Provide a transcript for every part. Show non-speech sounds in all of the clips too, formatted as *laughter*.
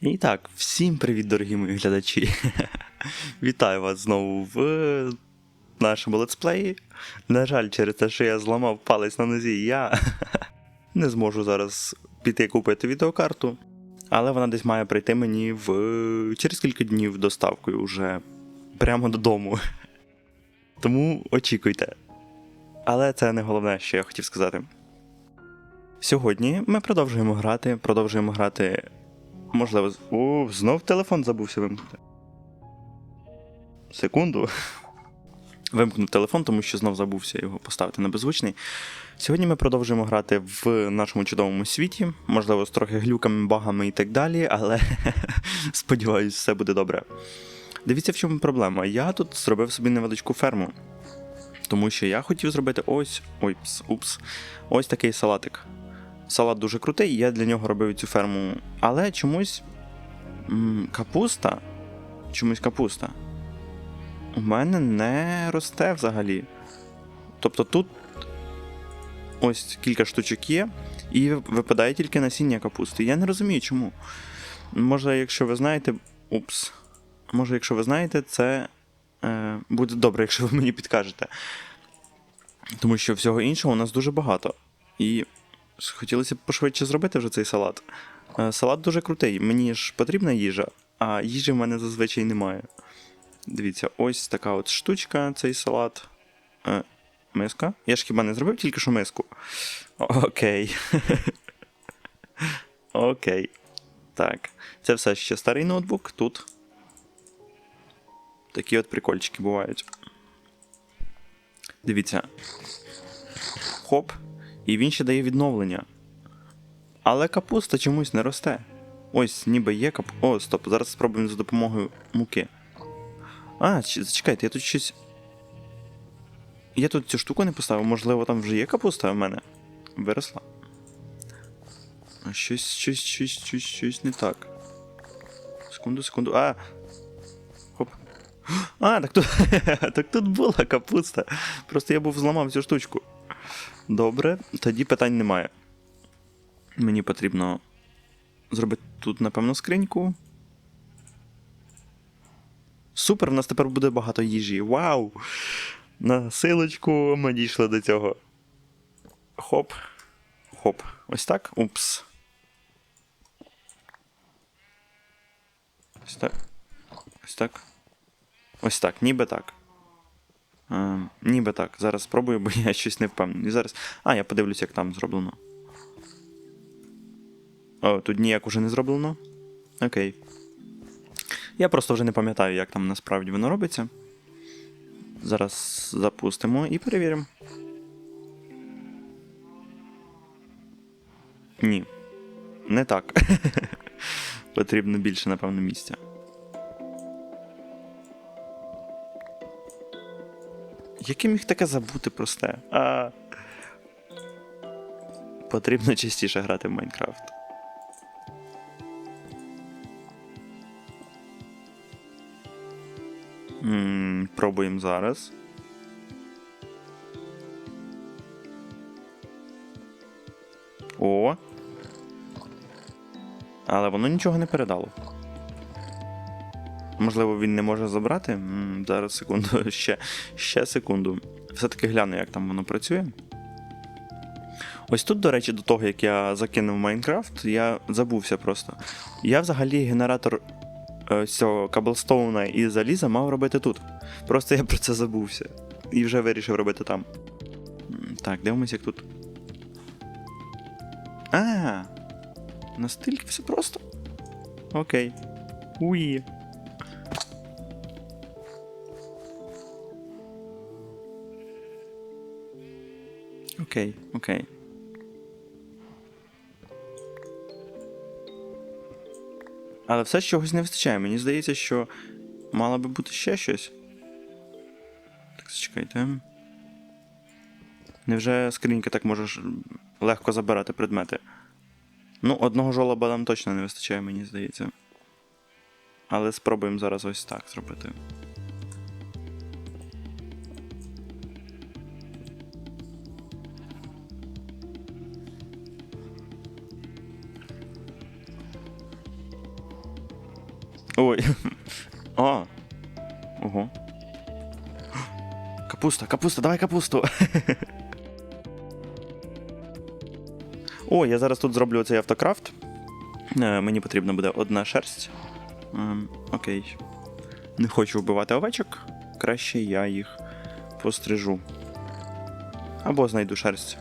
І так, всім привіт, дорогі мої глядачі. *laughs* Вітаю вас знову в нашому летсплеї. На жаль, через те, що я зламав палець на нозі, я *laughs* не зможу зараз піти купити відеокарту. Але вона десь має прийти мені в через кілька днів доставкою вже прямо додому. *laughs* Тому очікуйте. Але це не головне, що я хотів сказати. Сьогодні ми продовжуємо грати, продовжуємо грати Можливо, о, знов телефон забувся вимкнути. Секунду. Вимкнув телефон, тому що знов забувся його поставити на беззвучний. Сьогодні ми продовжуємо грати в нашому чудовому світі, можливо, з трохи глюками, багами і так далі, але *laughs* сподіваюсь, все буде добре. Дивіться, в чому проблема. Я тут зробив собі невеличку ферму. Тому що я хотів зробити ось. Ой, пс, упс. Ось такий салатик салат дуже крутий, я для нього робив цю ферму. Але чомусь капуста. Чомусь капуста. У мене не росте взагалі. Тобто тут ось кілька штучок є, і випадає тільки насіння капусти. Я не розумію, чому. Може, якщо ви знаєте. Упс. Може, якщо ви знаєте, це е, буде добре, якщо ви мені підкажете. Тому що всього іншого у нас дуже багато. І Хотілося б пошвидше зробити вже цей салат. Е, Салат дуже крутий, мені ж потрібна їжа, а їжі в мене зазвичай немає. Дивіться, ось така от штучка, цей салат. Е, Миска. Я ж хіба не зробив тільки що миску. Окей. *laughs* Окей. Так. Це все ще старий ноутбук. Тут. Такі от прикольчики бувають. Дивіться. Хоп. І він ще дає відновлення. Але капуста чомусь не росте. Ось, ніби є кап. О, стоп, зараз спробуємо за допомогою муки. А, зачекайте, я тут щось. Я тут цю штуку не поставив, можливо, там вже є капуста в мене. Виросла. Щось, щось, щось, щось, щось не так. Секунду, секунду. А! Хоп. А, так тут, *laughs* так тут була капуста. Просто я був зламав цю штучку. Добре, тоді питань немає. Мені потрібно зробити тут, напевно, скриньку. Супер, в нас тепер буде багато їжі. Вау! На силочку ми дійшли до цього. Хоп. Хоп. Ось так. Упс. Ось так. Ось так. Ось так, ніби так. А, ніби так. Зараз спробую, бо я щось не впевнений. Зараз. А, я подивлюсь, як там зроблено. О, тут ніяк уже не зроблено. Окей. Я просто вже не пам'ятаю, як там насправді воно робиться. Зараз запустимо і перевіримо. Ні. Не так. *laughs* Потрібно більше, напевно, місця. Як я міг таке забути просте? А... Потрібно частіше грати в Майнкрафт. Пробуємо зараз. О. Але воно нічого не передало. Можливо, він не може забрати. Зараз секунду, *laughs* ще, ще секунду. Все-таки гляну, як там воно працює. Ось тут, до речі, до того, як я закинув Майнкрафт, я забувся просто. Я взагалі генератор е, цього каблстоуна і заліза мав робити тут. Просто я про це забувся. І вже вирішив робити там. Так, дивимося, як тут. А, настільки все просто. Окей. Уї. Окей, окей. Але все ж чогось не вистачає. Мені здається, що мало би бути ще щось. Так, зачекайте. Невже скринька так можеш легко забирати предмети? Ну, одного жолоба нам точно не вистачає, мені здається. Але спробуємо зараз ось так зробити. Ой. А. Ого. Капуста, капуста, давай капусту. О, я зараз тут зроблю цей автокрафт. Е, Мені потрібна буде одна шерсть. Ем, окей. Не хочу вбивати овечок. Краще я їх пострижу. Або знайду шерсть.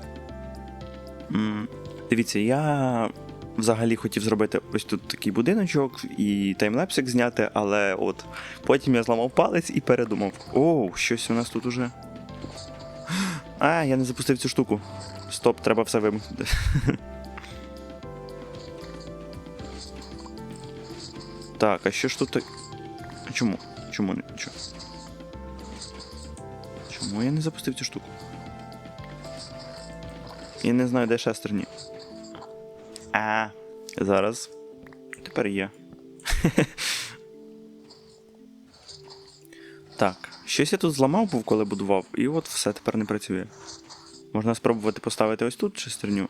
Дивіться, я взагалі хотів зробити ось тут такий будиночок і таймлепсик зняти, але от потім я зламав палець і передумав. Оу, щось у нас тут уже. А, я не запустив цю штуку. Стоп, треба все вимкнути. *laughs* Так, а що ж тут. Чому? Чому не. Чому? Чому я не запустив цю штуку? Я не знаю, де шестерні. А, зараз. Тепер є. *laughs* так, щось я тут зламав був, коли будував, і от все тепер не працює. Можна спробувати поставити ось тут шестерню.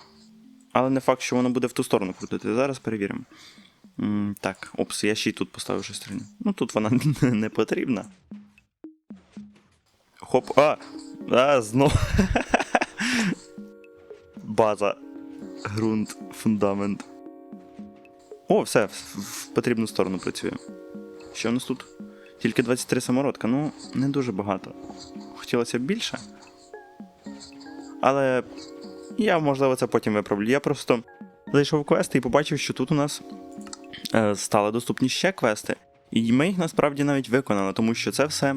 Але не факт, що воно буде в ту сторону крутити. Зараз перевіримо. М, так, опс, я ще й тут поставив шестерню. Ну тут вона *laughs* не потрібна. Хоп, а! А, знов. *laughs* База. Грунт, фундамент. О, все, в, в потрібну сторону працює. Що у нас тут? Тільки 23 самородка, ну, не дуже багато. Хотілося б більше. Але я, можливо, це потім виправлю. Я просто зайшов в квести і побачив, що тут у нас е, стали доступні ще квести. І ми їх насправді навіть виконали, тому що це все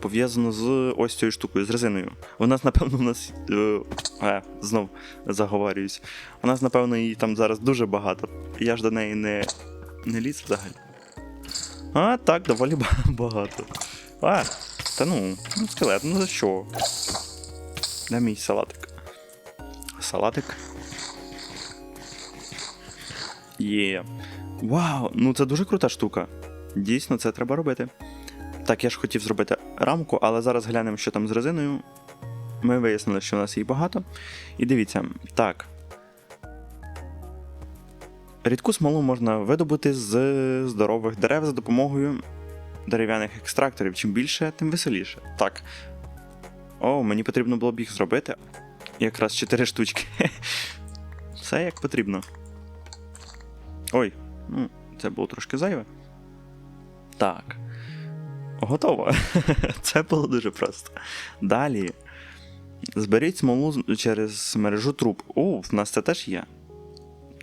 пов'язано з ось цією штукою, з резиною. У нас, напевно, у нас. Е, знов заговорююсь. У нас, напевно, її там зараз дуже багато. Я ж до неї не, не ліз взагалі. А, так, доволі *laughs* багато. А, та ну, ну, скелет, ну за що? Де мій салатик? Салатик. Є. Вау, ну це дуже крута штука. Дійсно, це треба робити. Так, я ж хотів зробити рамку, але зараз глянемо, що там з резиною. Ми вияснили, що у нас її багато. І дивіться, так. Рідку смолу можна видобути з здорових дерев за допомогою дерев'яних екстракторів. Чим більше, тим веселіше. Так. О, мені потрібно було б їх зробити. Якраз 4 штучки. *laughs* Все як потрібно. Ой, ну, це було трошки зайве. Так. Готово. *laughs* Це було дуже просто. Далі. Зберіть смолу через мережу труб. О, в нас це теж є.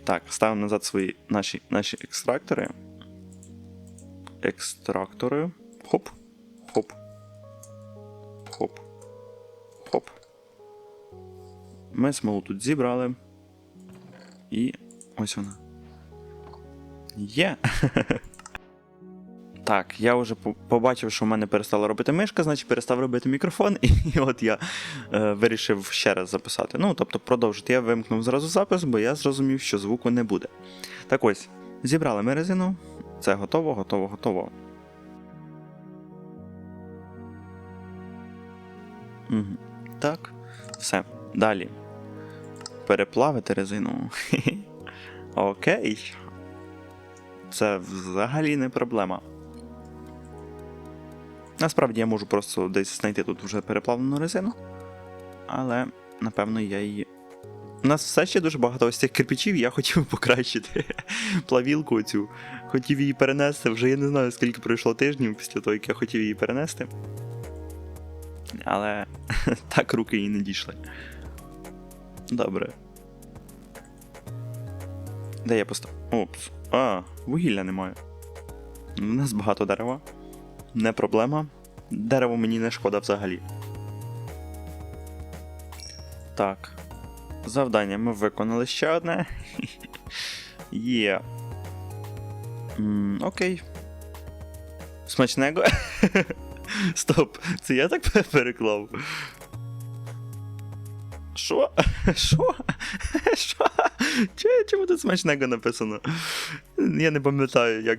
Так, ставимо назад свої наші, наші екстрактори. Екстрактори. Хоп. Хоп. Хоп. Хоп. Ми смолу тут зібрали. І ось вона. Є. *laughs* Так, я вже побачив, що в мене перестала робити мишка, значить перестав робити мікрофон, *laughs* і от я е, вирішив ще раз записати. Ну, тобто продовжити. Я вимкнув зразу запис, бо я зрозумів, що звуку не буде. Так ось, зібрали ми резину. Це готово, готово, готово. Угу. Так, все. Далі. Переплавити резину. *laughs* Окей. Це взагалі не проблема. Насправді я можу просто десь знайти тут вже переплавлену резину. Але, напевно, я її. У нас все ще дуже багато ось цих кирпичів, я хотів покращити *laughs* плавілку цю. Хотів її перенести. Вже я не знаю, скільки пройшло тижнів після того, як я хотів її перенести. Але *laughs* так руки її не дійшли. Добре. Де я постав? Опс. А, вугілля немає. У нас багато дерева. Не проблема. Дерево мені не шкода взагалі. Так. Завдання ми виконали ще одне. *laughs* Є. Окей. Смачного. *laughs* Стоп, це я так *laughs* переклав. Що? Що? Що? Чому тут смачного написано? Я не пам'ятаю, як,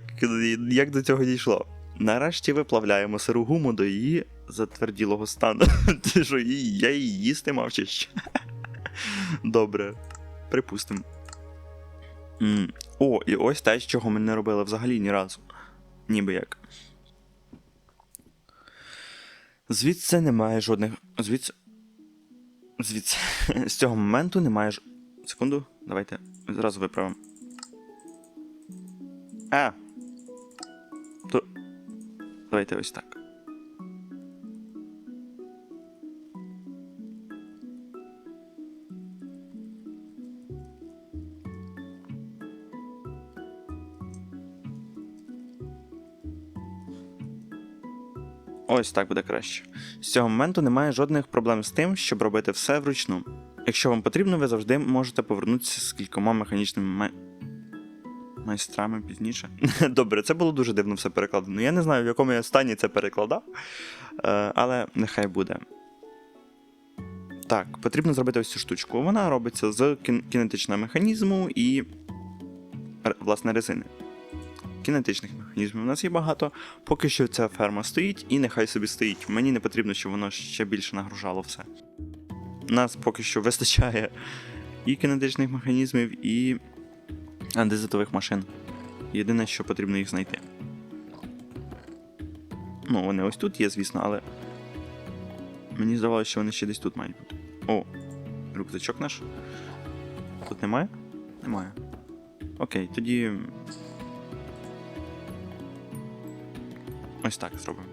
як до цього дійшло. Нарешті виплавляємо сиру гуму до її затверділого стану. *laughs* Ти що, я її їсти мав чи що? *laughs* Добре, припустимо. О, і ось те, чого ми не робили взагалі ні разу. ніби як. Звідси немає жодних. Звідси. Звідси. *laughs* З цього моменту немає ж. Секунду, давайте зразу виправимо. А. Давайте ось так. Ось так буде краще. З цього моменту немає жодних проблем з тим, щоб робити все вручну. Якщо вам потрібно, ви завжди можете повернутися з кількома механічними. Майстрами пізніше. *laughs* Добре, це було дуже дивно все перекладено. Я не знаю, в якому я стані це перекладав, е, але нехай буде. Так, потрібно зробити ось цю штучку. Вона робиться з кінетичного механізму і власне резини. Кінетичних механізмів у нас є багато. Поки що ця ферма стоїть і нехай собі стоїть. Мені не потрібно, щоб воно ще більше нагружало все. Нас поки що вистачає і кінетичних механізмів, і андезитових машин. Єдине, що потрібно їх знайти. Ну, вони ось тут є, звісно, але. Мені здавалося, що вони ще десь тут мають бути. О, рюкзачок наш. Тут немає? Немає. Окей, тоді. Ось так зробимо.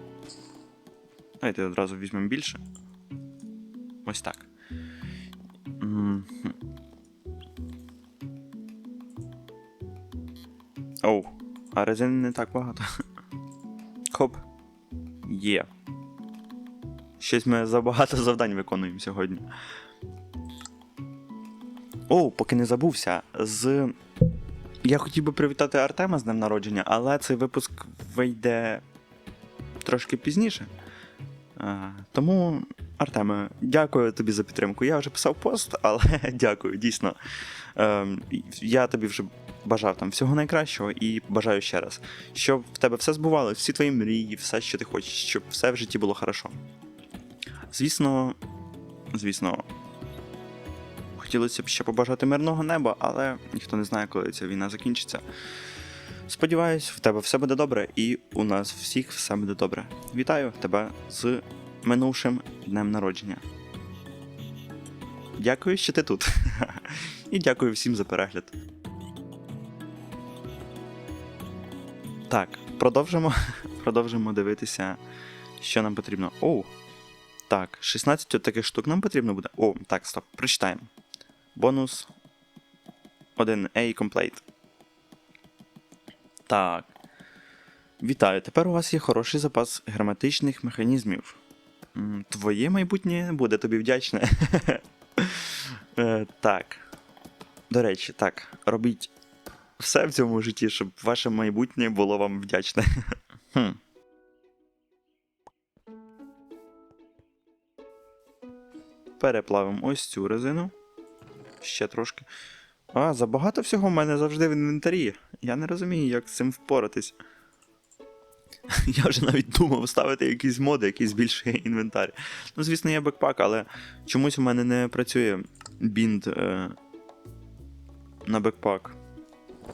Давайте одразу візьмемо більше. Ось так. Резини не так багато. Хоп. Є. Щось ми забагато завдань виконуємо сьогодні. Оу, поки не забувся. З. Я хотів би привітати Артема з днем народження, але цей випуск вийде трошки пізніше. А, тому, Артеме, дякую тобі за підтримку. Я вже писав пост, але *laughs* дякую, дійсно. Ем, я тобі вже бажав там всього найкращого і бажаю ще раз, щоб в тебе все збувалося, всі твої мрії, все, що ти хочеш, щоб все в житті було хорошо. Звісно, звісно, хотілося б ще побажати мирного неба, але ніхто не знає, коли ця війна закінчиться. Сподіваюсь, в тебе все буде добре, і у нас всіх все буде добре. Вітаю тебе з минувшим днем народження. Дякую, що ти тут. *laughs* І дякую всім за перегляд. Так, продовжимо, *laughs* продовжимо дивитися, що нам потрібно. Оу. Так, 16 от таких штук нам потрібно буде. О, так, стоп, прочитаємо. Бонус 1A Complete. Так. Вітаю. Тепер у вас є хороший запас герметичних механізмів. Твоє майбутнє буде тобі вдячне. *laughs* Е, Так. До речі, так. Робіть все в цьому житті, щоб ваше майбутнє було вам вдячне. *laughs* Хм. Переплавимо ось цю резину. Ще трошки. А, забагато всього в мене завжди в інвентарі. Я не розумію, як з цим впоратись. *laughs* Я вже навіть думав ставити якісь моди, які збільшує інвентар. Ну, звісно, є бекпак, але чомусь у мене не працює бінд е, на бекпак.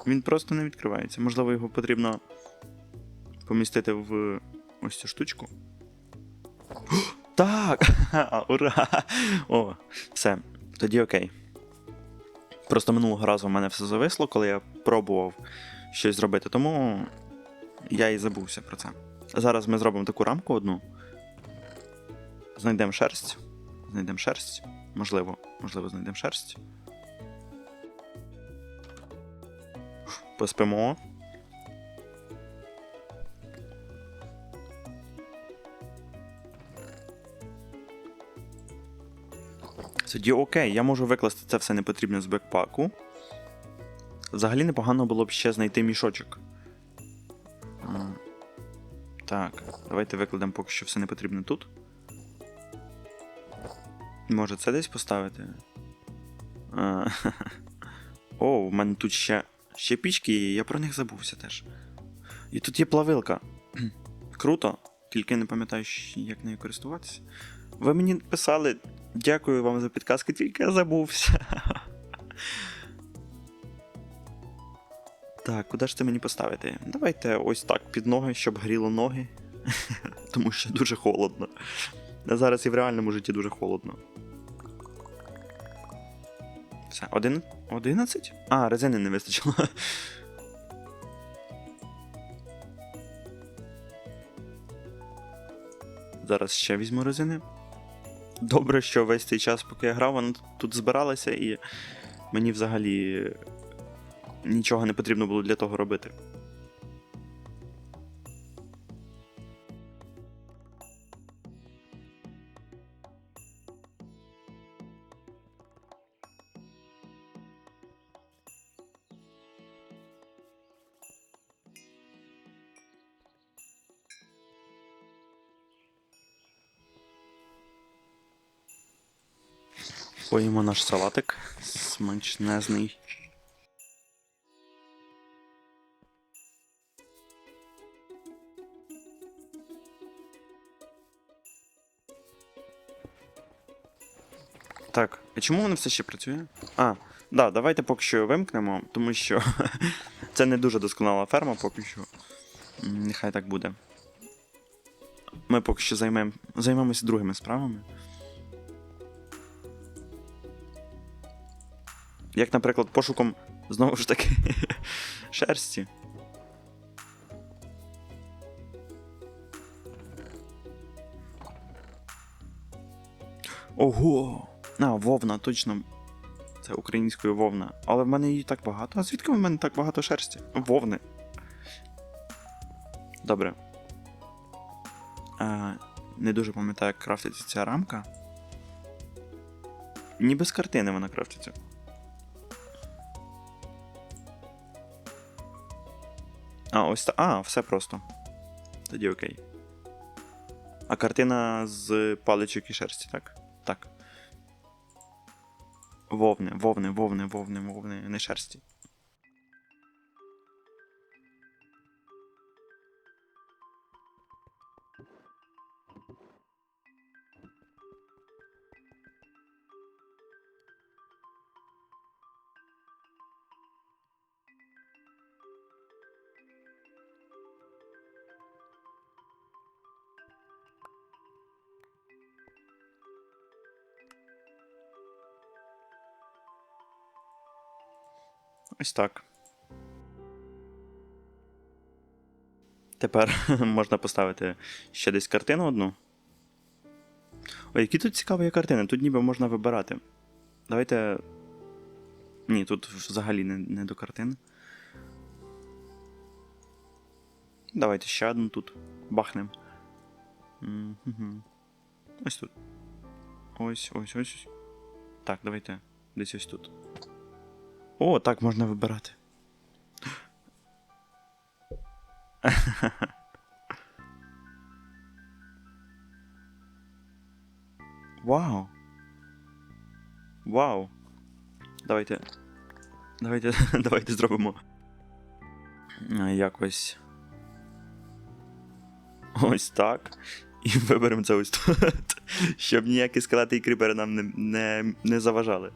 Він просто не відкривається. Можливо, його потрібно помістити в ось цю штучку. *gasps* Так! *laughs* Ура! О, все. Тоді окей. Просто минулого разу в мене все зависло, коли я пробував щось зробити, тому я і забувся про це. Зараз ми зробимо таку рамку одну. Знайдемо шерсть. Знайдемо шерсть. Можливо, можливо, знайдемо шерсть. Поспимо. Тоді окей, я можу викласти це все непотрібне з бекпаку. Взагалі непогано було б ще знайти мішочок. Так, давайте викладемо поки що все непотрібне тут. Може це десь поставити? *laughs* О, в мене тут ще, ще пічки я про них забувся теж. І тут є плавилка. *clears throat* Круто, тільки не пам'ятаю, як нею користуватися. Ви мені писали, дякую вам за підказки, тільки я забувся. *laughs* Так, куди ж це мені поставити? Давайте ось так під ноги, щоб гріло ноги. *laughs* Тому що дуже холодно. Зараз і в реальному житті дуже холодно. Все, один... 11? А, резини не вистачило. Зараз ще візьму резини. Добре, що весь цей час, поки я грав, вона тут збиралася, і мені взагалі нічого не потрібно було для того робити. Поїмо наш салатик смачнезний. Так, а чому воно все ще працює? А, да, давайте поки що вимкнемо, тому що *laughs* це не дуже досконала ферма поки що. Нехай так буде. Ми поки що займем... займемося другими справами. Як, наприклад, пошуком знову ж таки *laughs* шерсті. Ого! А, вовна, точно. Це українською вовна. Але в мене її так багато. А звідки в мене так багато шерсті? Вовни. Добре. А, не дуже пам'ятаю, як крафтиться ця рамка. Ніби з картини вона крафтиться. А, ось та. А, все просто. Тоді окей. А картина з паличок і шерсті, так? Так. Вовни, вовни, вовни, вовни, вовни, не шерсті. Ось так. Тепер *laughs* можна поставити ще десь картину одну. Ой, які тут цікаві картини, тут ніби можна вибирати. Давайте. Ні, тут взагалі не, не до картин. Давайте ще одну тут. Бахнем. Ось тут. Ось, ось, ось. Так, давайте. Десь ось тут. О, так можна вибирати. *laughs* Вау. Вау. Давайте. Давайте, *laughs* давайте зробимо. Якось. Ось так. І виберемо це ось тут. *laughs* Щоб ніякі скелети і кріпери нам не, не, не заважали.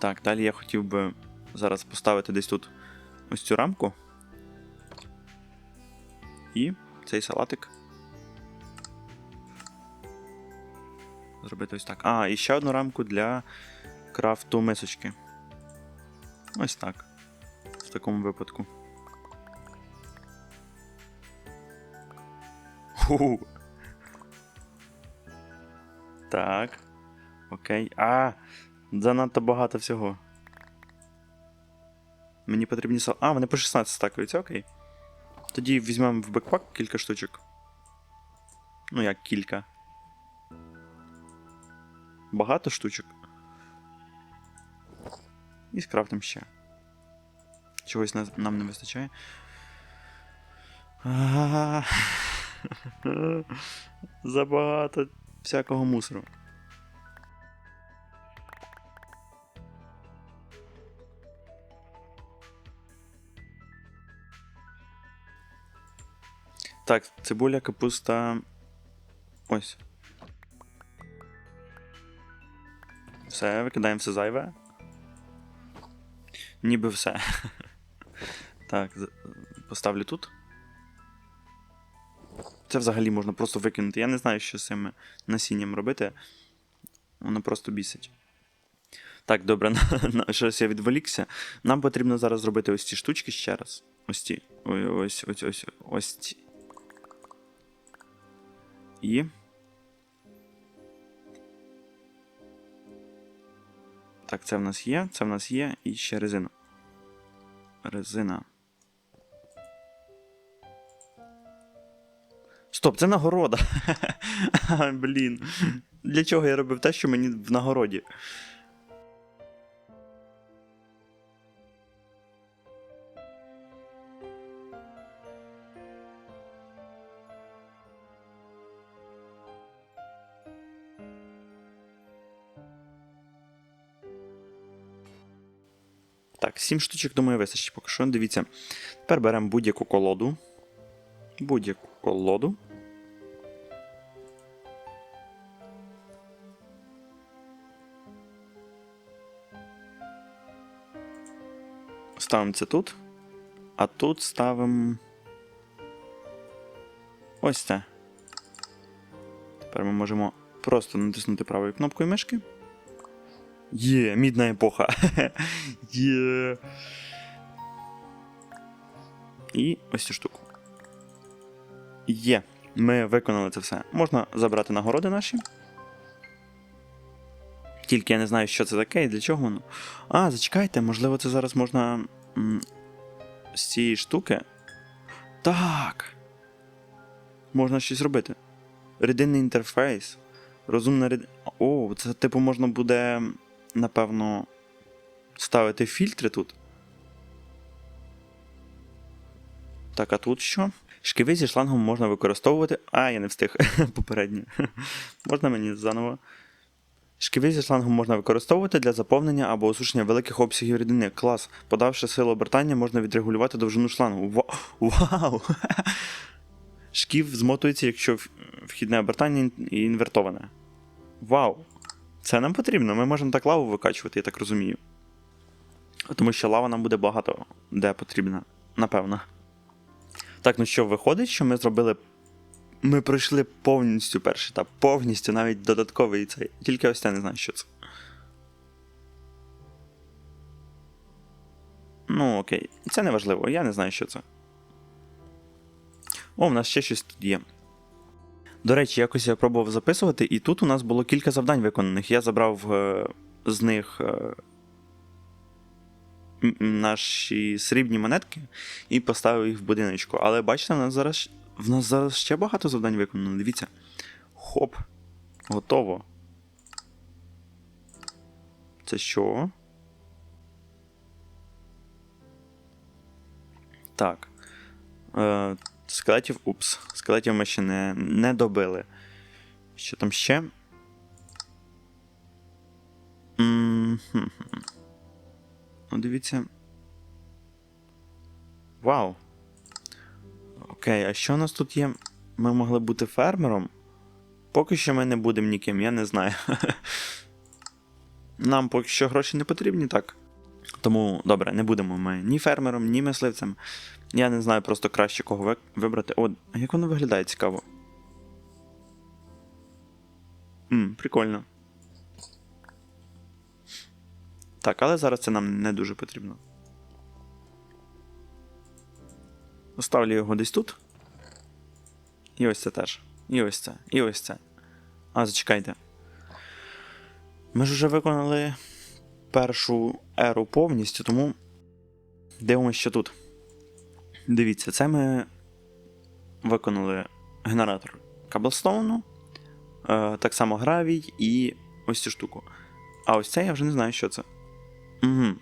Так, далі я хотів би зараз поставити десь тут ось цю рамку. І цей салатик. Зробити ось так. А, і ще одну рамку для крафту мисочки. Ось так. В такому випадку. Ху. Так. Окей. А! Занадто багато всього. Мені потрібні сал. А, вони по 16 стакаються, окей. Тоді візьмемо в бекпак кілька штучок. Ну, як кілька. Багато штучок. І скрафтимо ще. Чогось нам не вистачає. *laughs* Забагато всякого мусору. Так, цибуля, капуста. Ось. Все, викидаємо все зайве. Ніби все. *laughs* Так, поставлю тут. Це взагалі можна просто викинути. Я не знаю, що з цим насінням робити. Воно просто бісить. Так, добре, *laughs* щось я відволікся. Нам потрібно зараз зробити ось ці штучки ще раз. Ось ці. Ой, ось, ось, ось, ось ці. І. Так, це в нас є, це в нас є, і ще резина. Резина. Стоп, це нагорода. *laughs* Блін. Для чого я робив те, що мені в нагороді? 7 штучок, думаю, вистачить поки що. Дивіться. Тепер беремо будь-яку колоду. Будь-яку колоду. Ставимо це тут. А тут ставимо. Ось це. Тепер ми можемо просто натиснути правою кнопкою мишки. Є, мідна епоха. *laughs* Є. І ось цю штуку. Є. Ми виконали це все. Можна забрати нагороди наші. Тільки я не знаю, що це таке і для чого воно. А, зачекайте, можливо, це зараз можна з цієї штуки. Так. Можна щось робити. Рідинний інтерфейс. Розумна рід... О, це типу можна буде, напевно, ставити фільтри тут. Так, а тут що? Шківи зі шлангом можна використовувати. А, я не встиг *laughs* попередньо. можна мені заново. Шківи зі шлангом можна використовувати для заповнення або осушення великих обсягів рідини. Клас. Подавши силу обертання, можна відрегулювати довжину шлангу. Ва- Вау! *laughs* Шків змотується, якщо вхідне обертання інвертоване. Вау! Це нам потрібно. Ми можемо так лаву викачувати, я так розумію. Тому що лава нам буде багато де потрібна, напевно. Так, ну що, виходить, що ми зробили. Ми пройшли повністю перший етап, повністю, навіть додатковий цей. Тільки ось я не знаю, що це. Ну, окей, це не важливо, я не знаю, що це. О, в нас ще щось тут є. До речі, якось я пробував записувати, і тут у нас було кілька завдань виконаних. Я забрав е, з них е, наші срібні монетки і поставив їх в будиночку. Але бачите, в нас зараз, в нас зараз ще багато завдань виконано. Дивіться. Хоп. Готово. Це що? Так. Е, скелетів. Упс. Скелетів ми ще не, не добили. Що там ще? Ну, дивіться. Вау. Окей, а що у нас тут є? Ми могли бути фермером. Поки що ми не будемо ніким, я не знаю. *laughs* Нам поки що гроші не потрібні, так. Тому, добре, не будемо ми ні фермером, ні мисливцем. Я не знаю просто краще кого вибрати. О, як воно виглядає цікаво. Мм, прикольно. Так, але зараз це нам не дуже потрібно. Оставлю його десь тут. І ось це теж. І ось це. І ось це. А, зачекайте. Ми ж вже виконали першу еру повністю, тому дивимося, що тут. Дивіться, це ми виконали генератор Каблстоуну, е, так само гравій і ось цю штуку. А ось це я вже не знаю, що це. Угу.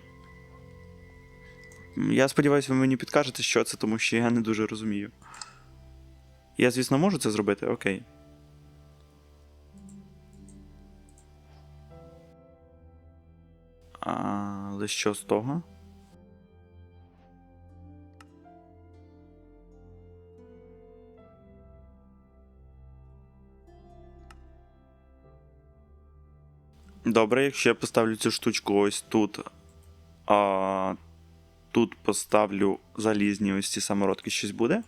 Я сподіваюся, ви мені підкажете, що це, тому що я не дуже розумію. Я, звісно, можу це зробити, окей. Але що з того? Добре, якщо я поставлю цю штучку ось тут, а тут поставлю залізні ось ці самородки, щось буде.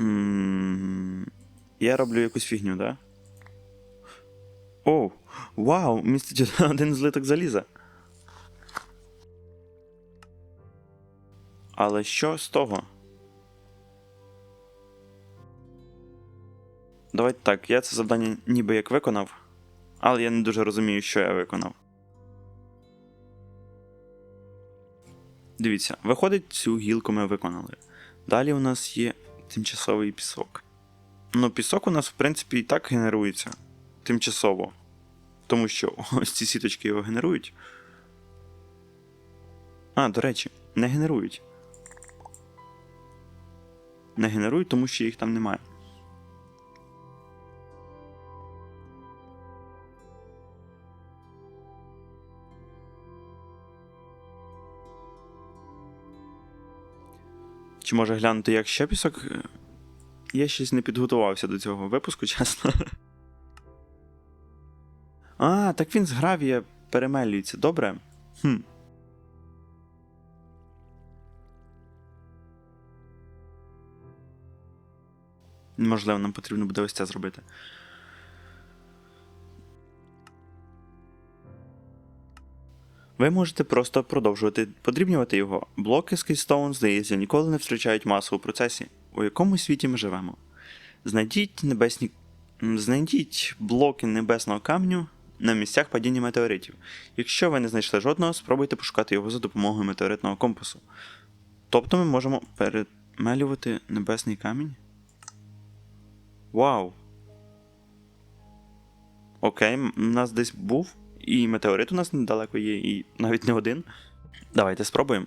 м я роблю якусь фігню, так? Да? Оу, вау, містить *laughs* один злиток заліза. Але що з того? Давайте так, я це завдання ніби як виконав, але я не дуже розумію, що я виконав. Дивіться, виходить, цю гілку ми виконали. Далі у нас є тимчасовий пісок. Ну, пісок у нас, в принципі, і так генерується тимчасово. Тому що *laughs* ось ці сіточки його генерують. А, до речі, не генерують. Не генерують, тому що їх там немає. Чи може глянути, як ще пісок? Е, Я щось не підготувався до цього випуску, *laughs* чесно. А, так він з гравія перемелюється, добре? Хм. Можливо, нам потрібно буде ось це зробити. Ви можете просто продовжувати подрібнювати його. Блоки з Keystone, здається, ніколи не втрачають масу у процесі. У якому світі ми живемо? Знайдіть небесні. Знайдіть блоки небесного камню на місцях падіння метеоритів. Якщо ви не знайшли жодного, спробуйте пошукати його за допомогою метеоритного компасу. Тобто ми можемо перемелювати небесний камінь? Вау! Окей, у нас десь був, і метеорит у нас недалеко є, і навіть не один. Давайте спробуємо.